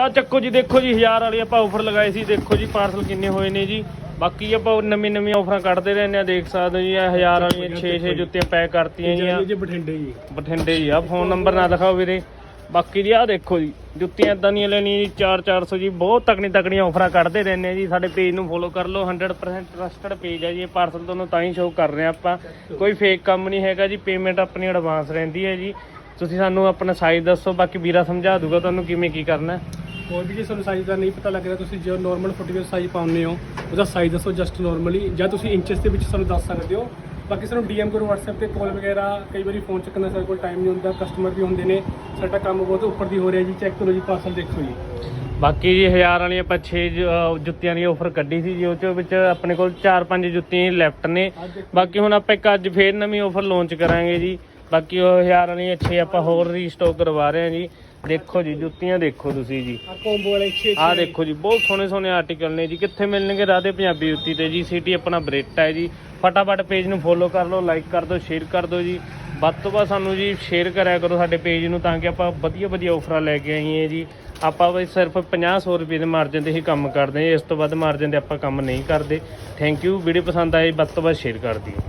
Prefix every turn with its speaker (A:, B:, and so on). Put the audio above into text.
A: ਆ ਚੱਕੋ ਜੀ ਦੇਖੋ ਜੀ 1000 ਵਾਲੀ ਆਪਾਂ ਆਫਰ ਲਗਾਏ ਸੀ। ਦੇਖੋ ਜੀ ਪਾਰਸਲ ਕਿੰਨੇ ਹੋਏ ਨੇ ਜੀ। ਬਾਕੀ ਆਪਾਂ ਨਵੀਂ ਨਵੀਂ ਆਫਰਾਂ ਕੱਢਦੇ ਰਹਿੰਦੇ ਆ ਦੇਖ ਸਕਦੇ ਹੋ ਜੀ ਇਹ 1000 ਵਾਲੀਆਂ 6 6 ਜੁੱਤੀਆਂ ਪੈਕ ਕਰਤੀਆਂ ਜੀ
B: ਜੀ ਬਠਿੰਡੇ ਜੀ।
A: ਬਠਿੰਡੇ ਜੀ ਆ ਫੋਨ ਨੰਬਰ ਨਾ ਦਿਖਾਓ ਵੀਰੇ। ਬਾਕੀ ਜੀ ਆ ਦੇਖੋ ਜੀ ਜੁੱਤੀਆਂ ਇਦਾਂ ਦੀਆਂ ਲੈਣੀਆਂ ਜੀ 4 400 ਜੀ ਬਹੁਤ ਤਕੜੀ ਤਕੜੀਆਂ ਆਫਰਾਂ ਕੱਢਦੇ ਰਹਿੰਦੇ ਆ ਜੀ। ਸਾਡੇ ਪੇਜ ਨੂੰ ਫੋਲੋ ਕਰ ਲਓ 100% ਟਰਸਟਡ ਪੇਜ ਹੈ ਜੀ। ਇਹ ਪਾਰਸਲ ਤੁਹਾਨੂੰ ਤਾਂ ਹੀ ਸ਼ੋਅ ਕਰ ਰਹੇ ਆ ਆਪਾਂ। ਕੋਈ ਫੇਕ ਕੰਮ ਨਹੀਂ ਹੈਗਾ ਜੀ ਪੇਮੈਂਟ ਆਪਣੀ ਐਡਵਾਂਸ ਰਹਿੰਦੀ ਹੈ ਜੀ। ਤੁਸੀਂ ਸਾਨੂੰ ਆਪਣਾ ਸਾਈਜ਼ ਦੱਸੋ ਬਾਕੀ ਵੀਰਾ ਸਮਝਾ ਦੂਗਾ ਤੁਹਾਨੂੰ ਕਿਵੇਂ ਕੀ ਕਰਨਾ ਹੈ।
B: ਹੋਰ ਵੀ ਜੇ ਤੁਹਾਨੂੰ ਸਾਈਜ਼ ਦਾ ਨਹੀਂ ਪਤਾ ਲੱਗ ਰਿਹਾ ਤੁਸੀਂ ਜੋ ਨਾਰਮਲ ਫੁੱਟਵੇਅਰ ਸਾਈਜ਼ ਪਾਉਂਦੇ ਹੋ ਉਹਦਾ ਸਾਈਜ਼ ਦੱਸੋ ਜਸਟ ਨਾਰਮਲੀ ਜਾਂ ਤੁਸੀਂ ਇੰਚਸ ਦੇ ਵਿੱਚ ਸਾਨੂੰ ਦੱਸ ਸਕਦੇ ਹੋ। ਬਾਕੀ ਸਾਨੂੰ ਡੀਐਮ ਕਰੋ WhatsApp ਤੇ ਕਾਲ ਵਗੈਰਾ ਕਈ ਵਾਰੀ ਫੋਨ ਚੱਕਣ ਦਾ ਸਾਡੇ ਕੋਲ ਟਾਈਮ ਨਹੀਂ ਹੁੰਦਾ ਕਸਟਮਰ ਵੀ ਹੁੰਦੇ ਨੇ ਸਾਡਾ ਕੰਮ ਬਹੁਤ ਉੱਪਰ ਦੀ ਹੋ ਰਿਹਾ ਜੀ ਚੈੱਕ ਕਰੋ ਜੀ ਪਾਰਸਲ ਦੇਖੋ ਜੀ।
A: ਬਾਕੀ ਜੀ 1000 ਵਾਲੀ ਆਪਾਂ 6 ਜੁੱਤੀਆਂ ਦੀ ਆਫਰ ਕੱਢੀ ਸੀ ਜੀ ਉਹ ਚ ਵਿੱਚ ਆਪਣੇ ਕੋਲ 4-5 ਜੁੱਤੀਆਂ ਲੈਫਟ ਨੇ। ਬਾਕੀ ਹੁਣ ਆਪਾਂ ਇੱਕ ਅੱਜ ਫੇਰ ਨਵੀਂ ਆਫਰ ਲਾਂਚ ਕਰਾਂਗੇ ਜੀ। ਬਾਕੀ ਉਹ 1000 ਵਾਲੀਆਂ 6 ਆਪਾਂ ਹੋਰ ਰੀਸਟਾਕ ਕਰਵਾ ਰਹੇ ਹਾਂ ਜੀ। ਦੇਖੋ ਜੀ ਜੁੱਤੀਆਂ ਦੇਖੋ ਤੁਸੀਂ ਜੀ।
B: ਆ ਕੰਬੋ ਵਾਲੇ 6
A: ਆਹ ਦੇਖੋ ਜੀ ਬਹੁਤ ਸੋਹਣੇ ਸੋਹਣੇ ਆਰਟੀਕਲ ਨੇ ਜੀ। ਕਿੱਥੇ ਮਿਲਣਗੇ ਰਾਧੇ ਪੰਜਾਬੀ ਜੁੱਤੀ ਤੇ ਜੀ? ਸਿਟੀ ਆਪਣਾ ਬਰੇਟਾ ਹੈ ਜੀ। ਫਟਾਫਟ ਪੇਜ ਨੂੰ ਫੋਲੋ ਕਰ ਲਓ ਲਾਈਕ ਕਰ ਦਿਓ ਸ਼ੇਅਰ ਕਰ ਦਿਓ ਜੀ। ਵੱਧ ਤੋਂ ਵੱਧ ਸਾਨੂੰ ਜੀ ਸ਼ੇਅਰ ਕਰਿਆ ਕਰੋ ਸਾਡੇ ਪੇਜ ਨੂੰ ਤਾਂ ਕਿ ਆਪਾਂ ਵਧੀਆ ਵਧੀਆ ਆਫਰਾਂ ਲੈ ਕੇ ਆਈਏ ਜੀ। ਆਪਾਂ ਬਈ ਸਿਰਫ 50 ਰੁਪਏ ਦੇ ਮਾਰਜਨ ਤੇ ਹੀ ਕੰਮ ਕਰਦੇ ਹਾਂ। ਇਸ ਤੋਂ ਵੱਧ ਮਾਰਜਨ ਤੇ ਆਪਾਂ ਕੰਮ ਨਹੀਂ ਕਰਦੇ। ਥੈਂਕ ਯੂ ਵੀਡੀਓ ਪਸੰਦ ਆਏ ਵੱਧ ਤੋਂ ਵੱਧ ਸ਼ੇਅਰ ਕਰ ਦਿਓ।